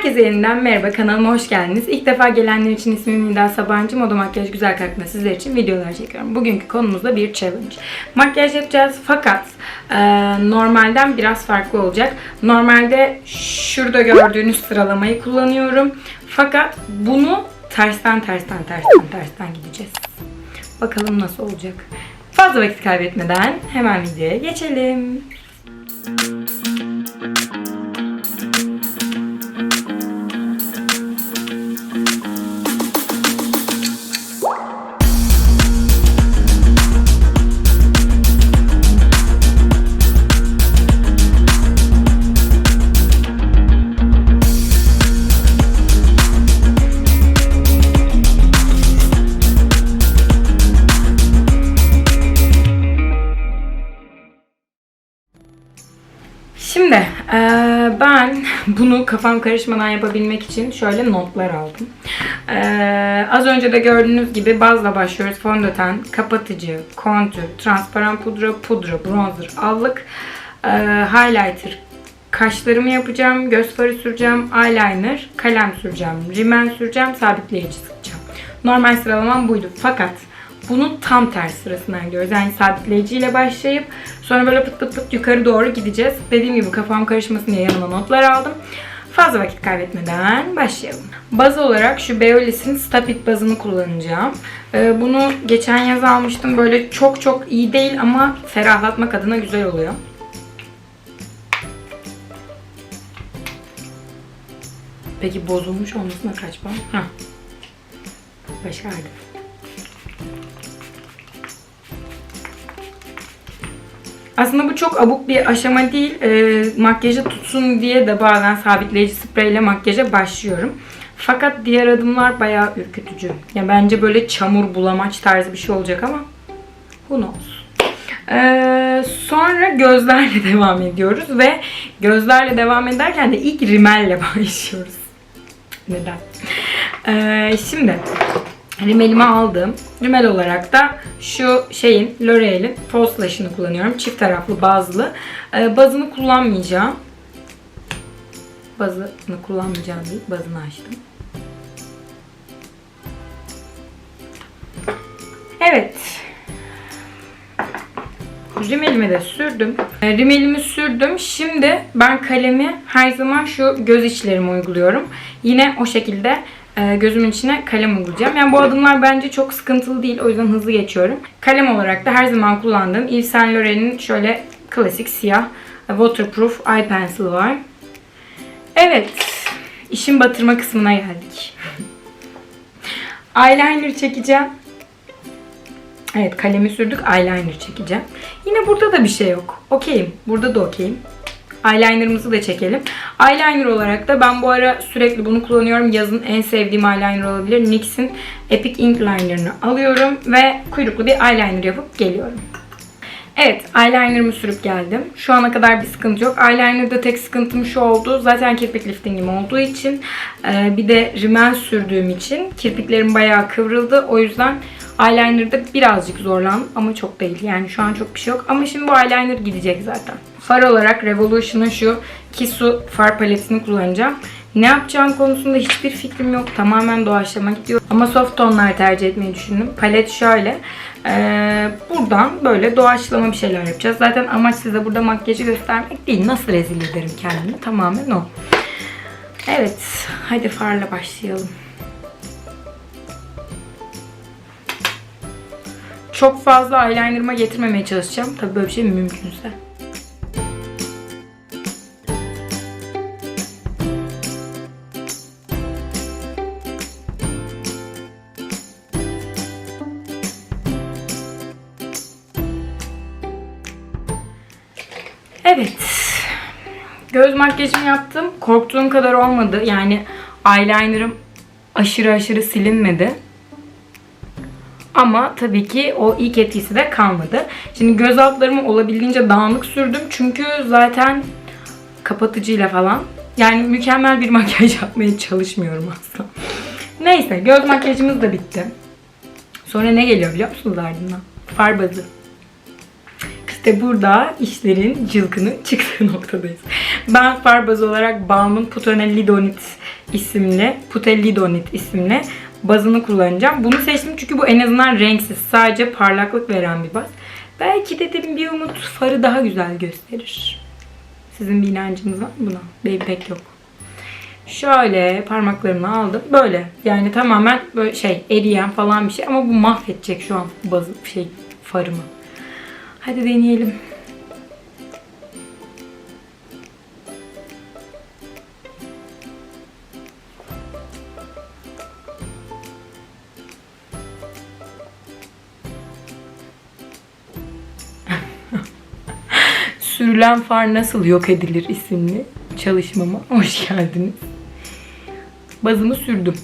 Herkese yeniden merhaba kanalıma hoş geldiniz. İlk defa gelenler için ismim Nida Sabancı. Moda Makyaj Güzel Kalkma sizler için videolar çekiyorum. Bugünkü konumuz da bir challenge. Makyaj yapacağız fakat e, normalden biraz farklı olacak. Normalde şurada gördüğünüz sıralamayı kullanıyorum. Fakat bunu tersten tersten tersten tersten gideceğiz. Bakalım nasıl olacak. Fazla vakit kaybetmeden hemen videoya geçelim. Şimdi bunu kafam karışmadan yapabilmek için şöyle notlar aldım. Eee, az önce de gördüğünüz gibi bazla başlıyoruz. Fondöten, kapatıcı, kontür, transparan pudra, pudra, bronzer, allık, eee, highlighter, kaşlarımı yapacağım, göz farı süreceğim, eyeliner, kalem süreceğim, rimel süreceğim, sabitleyici sıkacağım. Normal sıralamam buydu. Fakat bunun tam ters sırasından gidiyoruz. Yani sabitleyiciyle başlayıp sonra böyle pıt pıt pıt yukarı doğru gideceğiz. Dediğim gibi kafam karışmasın diye yanıma notlar aldım. Fazla vakit kaybetmeden başlayalım. Baz olarak şu Beolis'in Stapit bazını kullanacağım. Ee, bunu geçen yaz almıştım. Böyle çok çok iyi değil ama ferahlatmak adına güzel oluyor. Peki bozulmuş olmasına kaç puan? Başardım. Aslında bu çok abuk bir aşama değil. E, makyajı tutsun diye de bazen sabitleyici spreyle makyaja başlıyorum. Fakat diğer adımlar bayağı ürkütücü. Ya bence böyle çamur bulamaç tarzı bir şey olacak ama who knows. Ee, sonra gözlerle devam ediyoruz ve gözlerle devam ederken de ilk rimelle başlıyoruz. Neden? Ee, şimdi rimelimi aldım. Rimel olarak da şu şeyin L'Oreal'in False Lash'ını kullanıyorum. Çift taraflı bazlı. Ee, bazını kullanmayacağım. Bazını kullanmayacağım değil. Bazını açtım. Evet. Rimelimi de sürdüm. E, Rimelimi sürdüm. Şimdi ben kalemi her zaman şu göz içlerime uyguluyorum. Yine o şekilde gözümün içine kalem uygulayacağım. Yani bu adımlar bence çok sıkıntılı değil. O yüzden hızlı geçiyorum. Kalem olarak da her zaman kullandığım Yves Saint Laurent'in şöyle klasik siyah e, waterproof eye pencil var. Evet. işin batırma kısmına geldik. Eyeliner çekeceğim. Evet kalemi sürdük. Eyeliner çekeceğim. Yine burada da bir şey yok. Okeyim. Burada da okeyim. Eyelinerımızı da çekelim. Eyeliner olarak da ben bu ara sürekli bunu kullanıyorum. Yazın en sevdiğim eyeliner olabilir. NYX'in Epic Ink Liner'ını alıyorum ve kuyruklu bir eyeliner yapıp geliyorum. Evet, eyelinerımı sürüp geldim. Şu ana kadar bir sıkıntı yok. Eyeliner'da tek sıkıntım şu oldu. Zaten kirpik liftingim olduğu için e, bir de rimel sürdüğüm için kirpiklerim bayağı kıvrıldı. O yüzden eyeliner'da birazcık zorlandım ama çok değil. Yani şu an çok bir şey yok. Ama şimdi bu eyeliner gidecek zaten. Far olarak Revolution'ın şu Kisu far paletini kullanacağım. Ne yapacağım konusunda hiçbir fikrim yok. Tamamen doğaçlama gidiyor. Ama soft tonlar tercih etmeyi düşündüm. Palet şöyle. Ee, buradan böyle doğaçlama bir şeyler yapacağız. Zaten amaç size burada makyajı göstermek değil. Nasıl rezil ederim kendimi. Tamamen o. Evet. Hadi farla başlayalım. Çok fazla eyelinerıma getirmemeye çalışacağım. Tabii böyle bir şey mümkünse. Evet. Göz makyajımı yaptım. Korktuğum kadar olmadı. Yani eyelinerım aşırı aşırı silinmedi. Ama tabii ki o ilk etkisi de kalmadı. Şimdi göz altlarımı olabildiğince dağınık sürdüm. Çünkü zaten kapatıcıyla falan. Yani mükemmel bir makyaj yapmaya çalışmıyorum aslında. Neyse göz makyajımız da bitti. Sonra ne geliyor biliyor musunuz ardından? Far bazı. İşte burada işlerin cılkının çıktığı noktadayız. ben far bazı olarak Balm'ın Putanellidonit isimli, Putellidonit isimli bazını kullanacağım. Bunu seçtim çünkü bu en azından renksiz. Sadece parlaklık veren bir baz. Belki dedim bir umut farı daha güzel gösterir. Sizin bir inancınız var mı buna? Benim pek yok. Şöyle parmaklarımı aldım. Böyle. Yani tamamen böyle şey eriyen falan bir şey. Ama bu mahvedecek şu an bazı şey farımı. Hadi deneyelim. Sürülen far nasıl yok edilir isimli çalışmama hoş geldiniz. Bazımı sürdüm.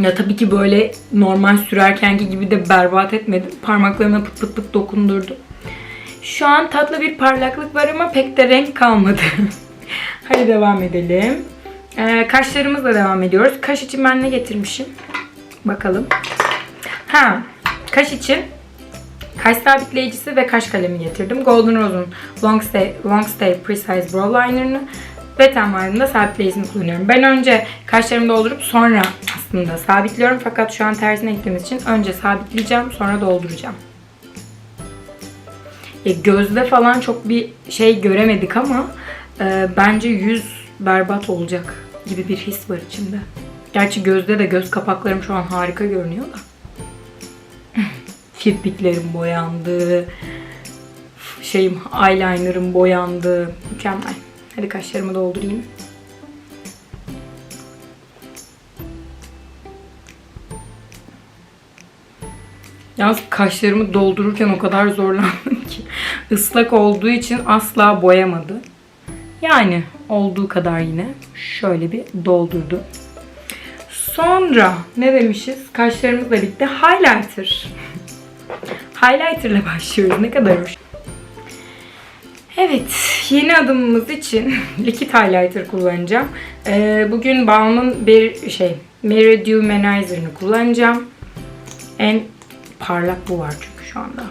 Ya tabii ki böyle normal sürerkenki gibi de berbat etmedim. Parmaklarıma pıt pıt pıt dokundurdum. Şu an tatlı bir parlaklık var ama pek de renk kalmadı. Hadi devam edelim. Ee, kaşlarımızla devam ediyoruz. Kaş için ben ne getirmişim? Bakalım. Ha, kaş için kaş sabitleyicisi ve kaş kalemi getirdim. Golden Rose'un Long Stay, Long Stay Precise Brow Liner'ını ve Ten Wire'ın da sabitleyicisini kullanıyorum. Ben önce kaşlarımı doldurup sonra aslında sabitliyorum. Fakat şu an tersine gittiğimiz için önce sabitleyeceğim sonra dolduracağım. E, gözde falan çok bir şey göremedik ama e, bence yüz berbat olacak gibi bir his var içimde. Gerçi gözde de göz kapaklarım şu an harika görünüyor da. Kirpiklerim boyandı. Şeyim eyelinerım boyandı. Mükemmel. Hadi kaşlarımı doldurayım. Yalnız kaşlarımı doldururken o kadar zorlandım ki. Islak olduğu için asla boyamadı. Yani olduğu kadar yine şöyle bir doldurdu. Sonra ne demişiz? Kaşlarımızla birlikte highlighter. Highlighter ile başlıyoruz. Ne kadar hoş. Evet, yeni adımımız için likit highlighter kullanacağım. Ee, bugün Balm'ın bir şey, Mary Dew Manizer'ını kullanacağım. En parlak bu var çünkü şu anda.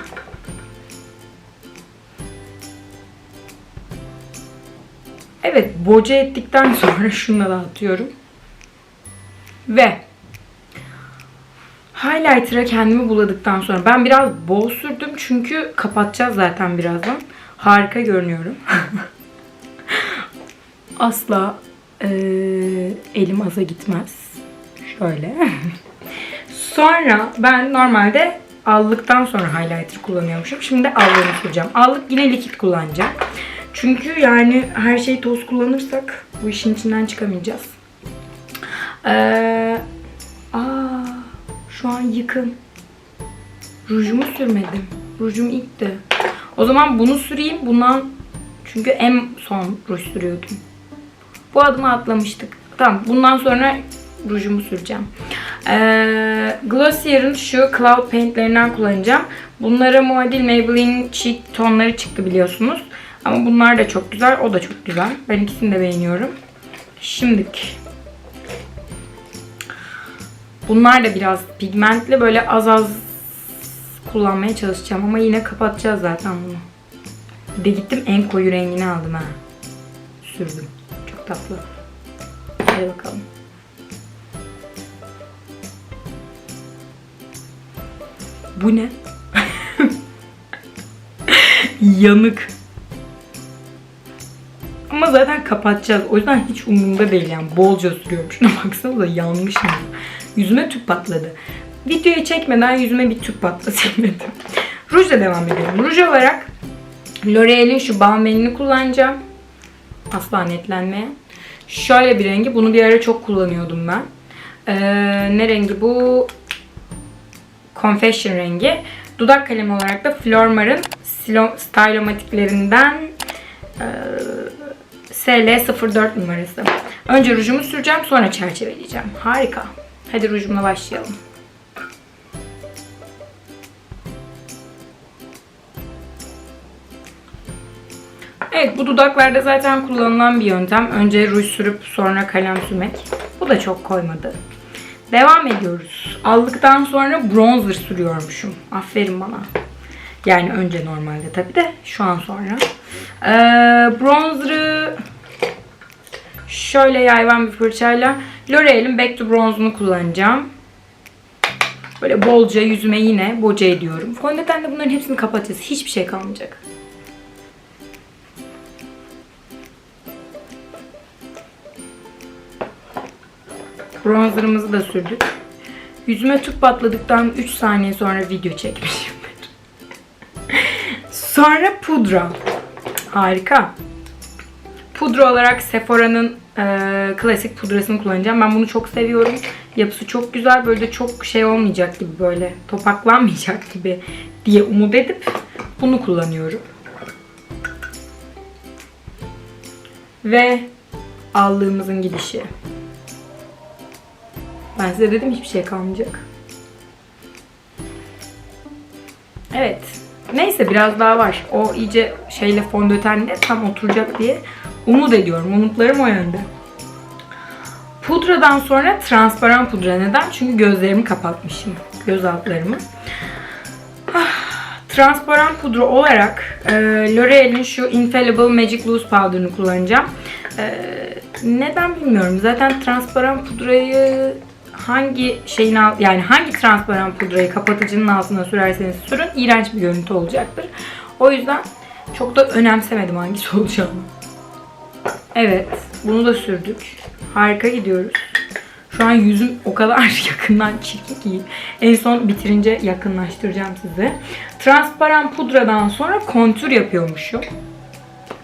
Evet, boca ettikten sonra da atıyorum. Ve highlighter'a kendimi buladıktan sonra ben biraz bol sürdüm çünkü kapatacağız zaten birazdan. Harika görünüyorum. Asla eee, elim aza gitmez. Şöyle. Sonra ben normalde allıktan sonra highlighter kullanıyormuşum. Şimdi allığını süreceğim. Allık yine likit kullanacağım. Çünkü yani her şeyi toz kullanırsak bu işin içinden çıkamayacağız. Ee, aa, şu an yıkım. Rujumu sürmedim. Rujum ilkti. O zaman bunu süreyim. Bundan çünkü en son ruj sürüyordum. Bu adımı atlamıştık. Tamam bundan sonra rujumu süreceğim. Ee, Glossier'ın şu Cloud Paint'lerinden kullanacağım. Bunlara muadil Maybelline Cheek tonları çıktı biliyorsunuz. Ama bunlar da çok güzel. O da çok güzel. Ben ikisini de beğeniyorum. Şimdiki. Bunlar da biraz pigmentli. Böyle az az kullanmaya çalışacağım. Ama yine kapatacağız zaten bunu. Bir de gittim en koyu rengini aldım ha. Sürdüm. Çok tatlı. Hadi bakalım. Bu ne? Yanık. Ama zaten kapatacağız. O yüzden hiç umurumda değil yani. Bolca sürüyorum. Şuna baksanıza yanmışım. Yüzüme tüp patladı. Videoyu çekmeden yüzüme bir tüp patlatayım dedim. Rujla devam ediyorum. Ruj olarak L'Oreal'in şu Balmain'ini kullanacağım. Asla netlenmeyen. Şöyle bir rengi. Bunu bir ara çok kullanıyordum ben. Ee, ne rengi bu? Confession rengi. Dudak kalemi olarak da Flormar'ın Stylomatiklerinden e, SL04 numarası. Önce rujumu süreceğim sonra çerçeveleyeceğim. Harika. Hadi rujumla başlayalım. Evet bu dudaklarda zaten kullanılan bir yöntem. Önce ruj sürüp sonra kalem sürmek. Bu da çok koymadı. Devam ediyoruz. Aldıktan sonra bronzer sürüyormuşum. Aferin bana. Yani önce normalde tabii de şu an sonra. Ee, bronzer'ı Şöyle yayvan bir fırçayla L'Oreal'in Back to Bronze'unu kullanacağım. Böyle bolca yüzüme yine boca ediyorum. Fondötenle bunların hepsini kapatacağız. Hiçbir şey kalmayacak. Bronzerımızı da sürdük. Yüzüme tüp patladıktan 3 saniye sonra video çekmişim. sonra pudra. Harika. Pudra olarak Sephora'nın e, klasik pudrasını kullanacağım. Ben bunu çok seviyorum. Yapısı çok güzel. Böyle de çok şey olmayacak gibi böyle topaklanmayacak gibi diye umut edip bunu kullanıyorum. Ve aldığımızın gidişi. Ben size dedim hiçbir şey kalmayacak. Evet. Neyse biraz daha var. O iyice şeyle fondötenle tam oturacak diye umut ediyorum. Umutlarım o yönde. Pudradan sonra transparan pudra. Neden? Çünkü gözlerimi kapatmışım. Göz altlarımı. Ah, transparan pudra olarak e, L'Oreal'in şu Infallible Magic Loose Powder'ını kullanacağım. E, neden bilmiyorum. Zaten transparan pudrayı hangi şeyin alt, yani hangi transparan pudrayı kapatıcının altına sürerseniz sürün iğrenç bir görüntü olacaktır. O yüzden çok da önemsemedim hangisi olacağını. Evet, bunu da sürdük. Harika gidiyoruz. Şu an yüzüm o kadar yakından çirkin ki en son bitirince yakınlaştıracağım size. Transparan pudradan sonra kontür yapıyormuşum.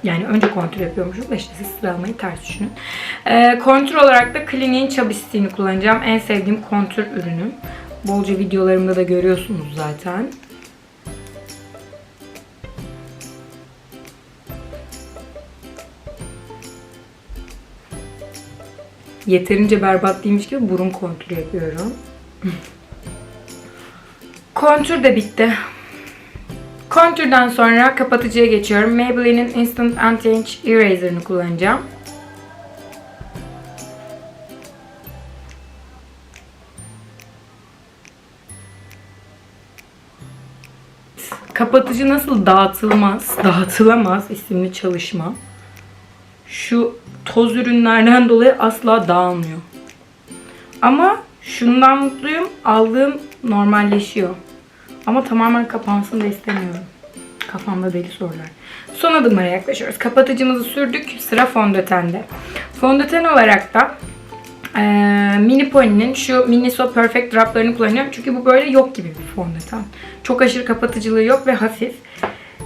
Yani önce kontür yapıyormuşum da işte siz sıralamayı ters düşünün. Ee, kontür olarak da Clinique'in Chabistiğini kullanacağım. En sevdiğim kontür ürünüm. Bolca videolarımda da görüyorsunuz zaten. Yeterince berbat değilmiş gibi burun kontürü yapıyorum. Kontür de bitti. Kontürden sonra kapatıcıya geçiyorum. Maybelline'in Instant Anti-Age Eraser'ını kullanacağım. Kapatıcı nasıl dağıtılmaz, dağıtılamaz isimli çalışma. Şu toz ürünlerden dolayı asla dağılmıyor. Ama şundan mutluyum. Aldığım normalleşiyor. Ama tamamen kapansın da istemiyorum. Kafamda deli sorular. Son adımlara yaklaşıyoruz. Kapatıcımızı sürdük. Sıra fondötende. Fondöten olarak da e, Mini Pony'nin şu Miniso Perfect Drop'larını kullanıyorum. Çünkü bu böyle yok gibi bir fondöten. Çok aşırı kapatıcılığı yok ve hafif.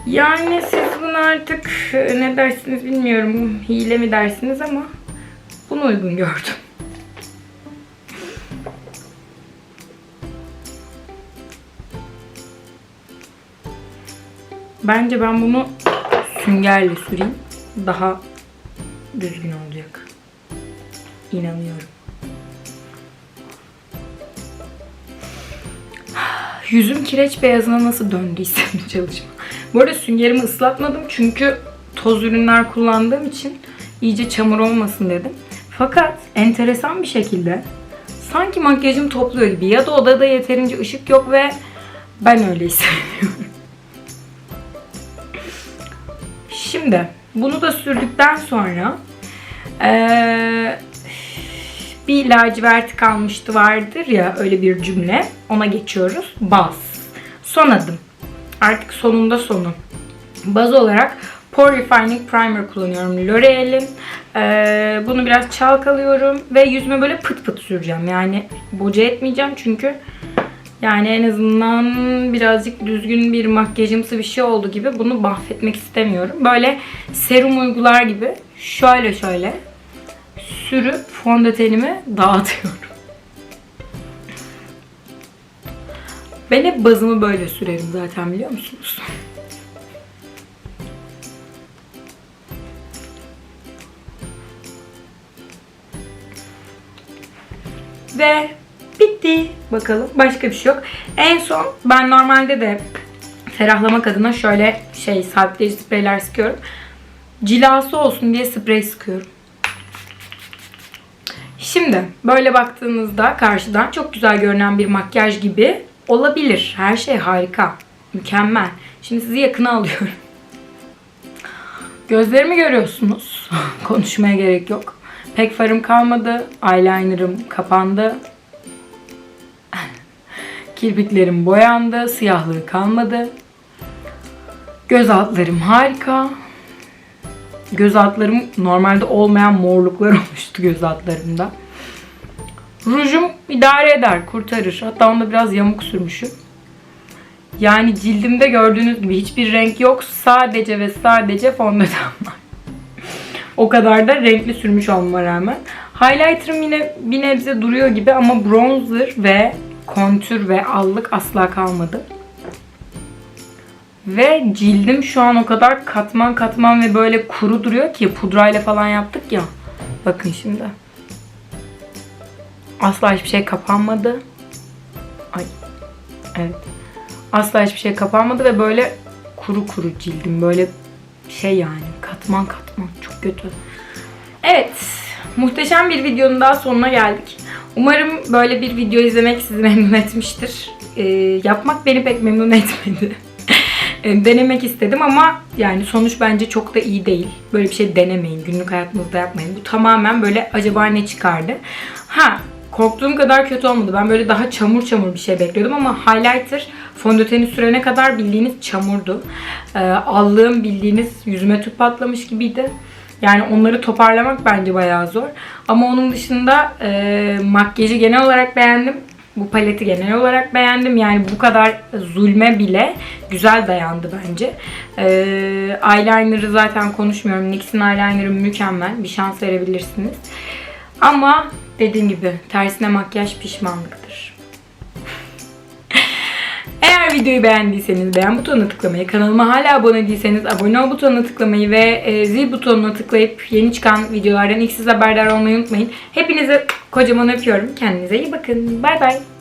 Yani siz bunu artık e, ne dersiniz bilmiyorum. Hile mi dersiniz ama bunu uygun gördüm. Bence ben bunu süngerle süreyim. Daha düzgün olacak. İnanıyorum. Yüzüm kireç beyazına nasıl döndüyse bu çalışma. Bu arada süngerimi ıslatmadım çünkü toz ürünler kullandığım için iyice çamur olmasın dedim. Fakat enteresan bir şekilde sanki makyajım topluyor gibi ya da odada yeterince ışık yok ve ben öyle hissediyorum. Şimdi bunu da sürdükten sonra ee, bir lacivert kalmıştı vardır ya öyle bir cümle. Ona geçiyoruz. Baz. Son adım. Artık sonunda sonu. Baz olarak Pore Refining Primer kullanıyorum L'Oreal'in. Ee, bunu biraz çalkalıyorum ve yüzüme böyle pıt pıt süreceğim. Yani boca etmeyeceğim çünkü yani en azından birazcık düzgün bir makyajımsı bir şey oldu gibi bunu mahvetmek istemiyorum. Böyle serum uygular gibi şöyle şöyle sürüp fondötenimi dağıtıyorum. Ben hep bazımı böyle sürerim zaten biliyor musunuz? Ve bitti. Bakalım başka bir şey yok. En son ben normalde de ferahlamak adına şöyle şey sabitleyici spreyler sıkıyorum. Cilası olsun diye sprey sıkıyorum. Şimdi böyle baktığınızda karşıdan çok güzel görünen bir makyaj gibi olabilir. Her şey harika. Mükemmel. Şimdi sizi yakına alıyorum. Gözlerimi görüyorsunuz. Konuşmaya gerek yok. Pek farım kalmadı. Eyelinerım kapandı. Kirpiklerim boyandı. Siyahlığı kalmadı. Göz altlarım harika. Göz altlarım normalde olmayan morluklar olmuştu göz altlarımda. Rujum idare eder, kurtarır. Hatta onda biraz yamuk sürmüşüm. Yani cildimde gördüğünüz gibi hiçbir renk yok. Sadece ve sadece fondöten var. o kadar da renkli sürmüş olmama rağmen. Highlighter'ım yine bir nebze duruyor gibi ama bronzer ve kontür ve allık asla kalmadı. Ve cildim şu an o kadar katman katman ve böyle kuru duruyor ki pudrayla falan yaptık ya. Bakın şimdi. Asla hiçbir şey kapanmadı. Ay. Evet. Asla hiçbir şey kapanmadı ve böyle kuru kuru cildim. Böyle şey yani katman katman. Çok kötü. Evet. Muhteşem bir videonun daha sonuna geldik. Umarım böyle bir video izlemek sizi memnun etmiştir. Ee, yapmak beni pek memnun etmedi. E, denemek istedim ama yani sonuç bence çok da iyi değil. Böyle bir şey denemeyin. Günlük hayatınızda yapmayın. Bu tamamen böyle acaba ne çıkardı? Ha korktuğum kadar kötü olmadı. Ben böyle daha çamur çamur bir şey bekliyordum ama highlighter fondöteni sürene kadar bildiğiniz çamurdu. E, allığım bildiğiniz yüzüme tüp patlamış gibiydi. Yani onları toparlamak bence bayağı zor. Ama onun dışında e, makyajı genel olarak beğendim. Bu paleti genel olarak beğendim. Yani bu kadar zulme bile güzel dayandı bence. Ee, eyeliner'ı zaten konuşmuyorum. NYX'in eyeliner'ı mükemmel. Bir şans verebilirsiniz. Ama dediğim gibi tersine makyaj pişmanlıktır. Eğer videoyu beğendiyseniz beğen butonuna tıklamayı, kanalıma hala abone değilseniz abone ol butonuna tıklamayı ve e, zil butonuna tıklayıp yeni çıkan videolardan ilk siz haberdar olmayı unutmayın. Hepinizi kocaman öpüyorum. Kendinize iyi bakın. Bay bay.